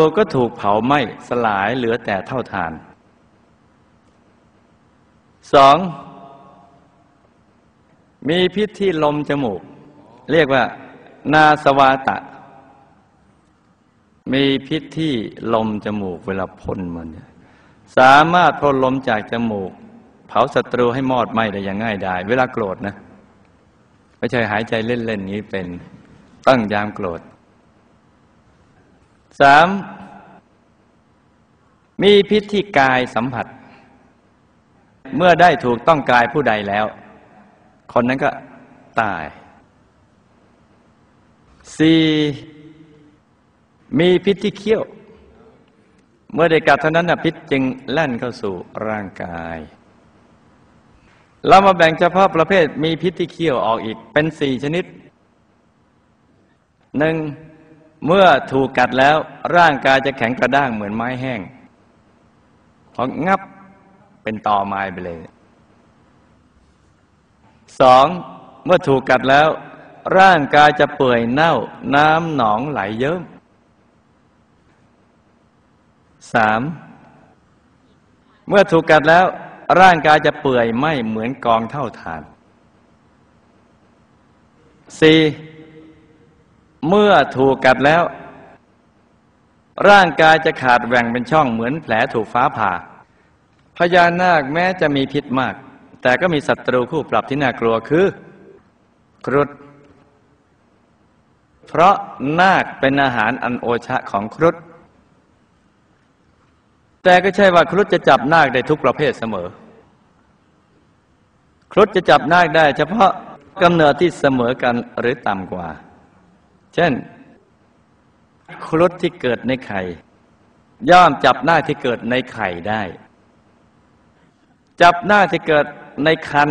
วก็ถูกเผาไหม้สลายเหลือแต่เท่าฐานสองมีพิษที่ลมจมูก เรียกว่า นาสวาตะ มีพิษที่ลมจมูกเวลาพ่นมันสามารถพ่นลมจากจมูก เผาศัตรูให้มอดไหม้ได้อย่างง่ายดายเวลาโกรธนะไม่ใช่หายใจเล่นๆนี้เป็นตั้งยามโกรธ สามมีพิษที่กายสัมผัส เมื่อได้ถูกต้องกายผู้ใดแล้ว คนนั้นก็ตายสี่มีพิษที่เคี้ยว เมื่อได้กัดเท่านั้นนะพิษจึงแล่นเข้าสู่ร่างกาย เรามาแบ่งเฉพาะประเภทมีพิษที่เคี้ยวออกอีกเป็นสี่ชนิดหนึ่ง เมื่อถูกกัดแล้วร่างกายจะแข็งกระด้างเหมือนไม้แห้งพองับเป็นตอไม้ไปเลยสองเมื่อถูกกัดแล้ว ร่างกายจะเปื่อยเน่า น้ำหนองไหลเยิ้มสามเมื่อถูกกัดแล้ว ร่างกายจะเปื่อยไหมเหมือนกองเท่าฐานสี่ เมื่อถูกกัดแล้ว ร่างกายจะขาดแหว่งเป็นช่องเหมือนแผลถูกฟ้าผ่า พญานาคแม้จะมีพิษมาก แต่ก็มีศัตรูคู่ปรับที่น่ากลัวคือ ครุฑเพราะนาคเป็นอาหารอันโอชะของครุฑแต่ก็ใช่ว่าครุฑจะจับนาคได้ทุกประเภทเสมอ ครุฑจะจับนาคได้ เฉพาะกำเนิดที่เสมอกันหรือต่ำกว่า เช่น ครุฑที่เกิดในไข่ ย่อมจับหน้าที่เกิดในไข่ได้ จับหน้าที่เกิดในคัน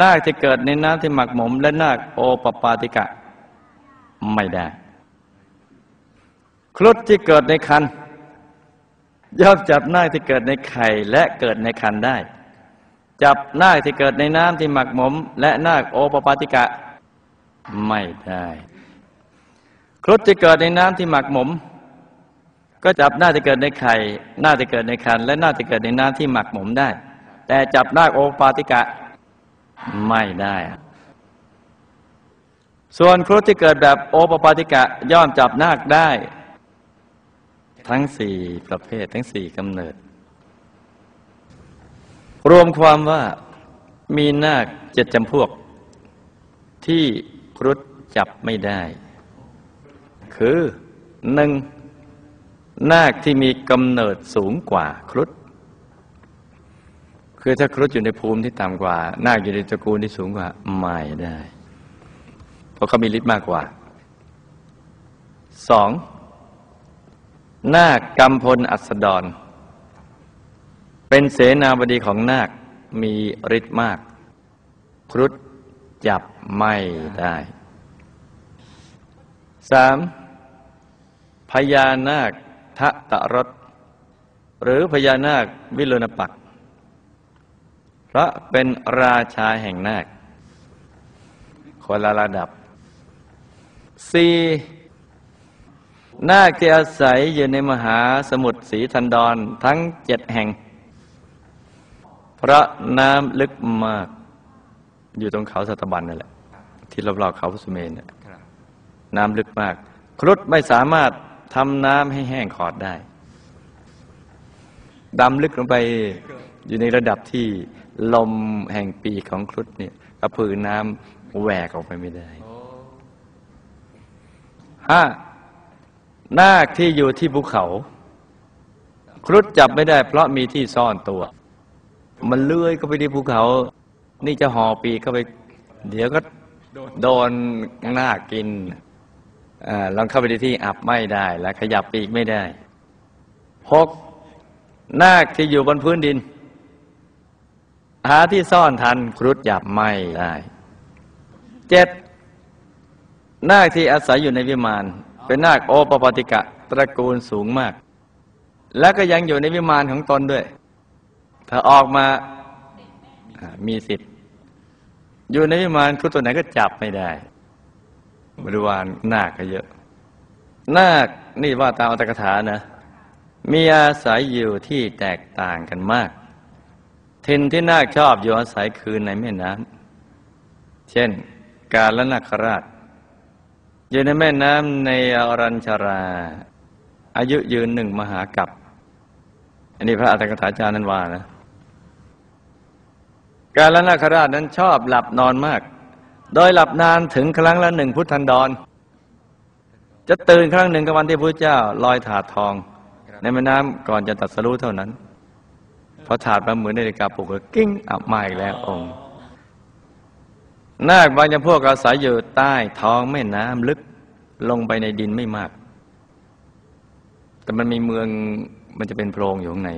นาคที่เกิดในน้ำที่หมักหมม และนาคโอปปาติกะ ไม่ได้ ครุฑที่เกิดในคันย่อมจับนาคที่เกิดในไข่และเกิดในคันได้ จับนาคที่เกิดในน้ำที่หมักหมม และนาคโอปปาติกะ ไม่ได้ ครุฑจะเกิดในน้ำที่หมักหมม ก็จับหน้าที่เกิดในไข่หน้าที่เกิดในคัน และหน้าที่เกิดในน้ำที่หมักหมมได้ แต่จับหน้าโอปาติกะไม่ได้ ส่วนครุฑที่เกิดแบบโอปปาติกะย่อมจับนาคได้ ทั้งสี่ประเภททั้งสี่กำเนิด รวมความว่ามีนาคเจ็ดจำพวกที่ รุฑจับไม่ได้ คือหนึ่งนาคที่มีกำเนิดสูงกว่าครุฑคือถ้าครุฑอยู่ในภูมิที่ต่ำกว่า นาคอยู่ในตระกูลที่สูงกว่าไม่ได้ เพราะเขามีฤทธิ์มากกว่าสองนาคกำพลอัสดร เป็นเสนาบดีของนาคมีฤทธิ์มาก ครุฑ จับไม่ได้สามพญานาคทะตะรถ หรือพญานาควิโลนปักเพราะเป็นราชาแห่งนาค คนละระดับสี่นาคที่อาศัยอยู่ในมหาสมุทรสีทันดรทั้งเจ็ดแห่ง พระน้ำลึกมาก อยู่ตรงเขาสัตบันนั่นแหละ ที่รอบๆเขาพุสุเมนน้ำลึกมาก ครุฑไม่สามารถทำน้ำให้แห้งขอดได้ดำลึกลงไปอยู่ในระดับที่ลมแห่งปีของครุฑเนี่ยกระพือน้ำแหวกออกไปไม่ได้ห้านาคที่อยู่ที่ภูเขา ครุฑจับไม่ได้เพราะมีที่ซ่อนตัว มันเลื้อยก็ไปที่ภูเขา นี่จะห่อปีเข้าไป เดี๋ยวก็โดนหน้ากินอลองเข้าไปในที่อับไม่ได้ และขยับปีกไม่ได้หกนาคที่อยู่บนพื้นดิน หาที่ซ่อนทันครุฑหยับไม่ได้เจ็ดนาคที่อาศัยอยู่ในวิมาน เป็นนาคโอปปติกะตระกูลสูงมาก และก็ยังอยู่ในวิมานของตนด้วย ถ้าออกมามีสิทธิ์ อยู่ในวิมานคุตัวไหนก็จับไม่ได้ บริวารหน้าก็เยอะ นาคนี่ว่าตามอัตถกถานะ มีอาศัยอยู่ที่แตกต่างกันมากทินที่นาคชอบอยู่อาศัยคือในแม่น้ำเช่น กาลนาคราช อยู่ในแม่น้ำในอรัญชารา อายุยืนหนึ่งมหากัปอันนี้พระอัตถกถาจารย์นันว่านะ กาลนาคราชนั้นชอบหลับนอนมาก โดยหลับนานถึงครั้งละหนึ่งพุทธันดร จะตื่นครั้งหนึ่งกับวันที่พระเจ้าลอยถาดทอง ในแม่น้ำก่อนจะตัดสรู้เท่านั้นพอถาดมาเหมือนนาฬิกาปลุกก็กิ้งอับมาอีกแล้วองค์นาคบางจำพวกอาศัยอยู่ใต้ท้องแม่น้ำลึกลงไปในดินไม่มาก แต่มันมีเมืองมันจะเป็นโพรงอยู่ข้างใน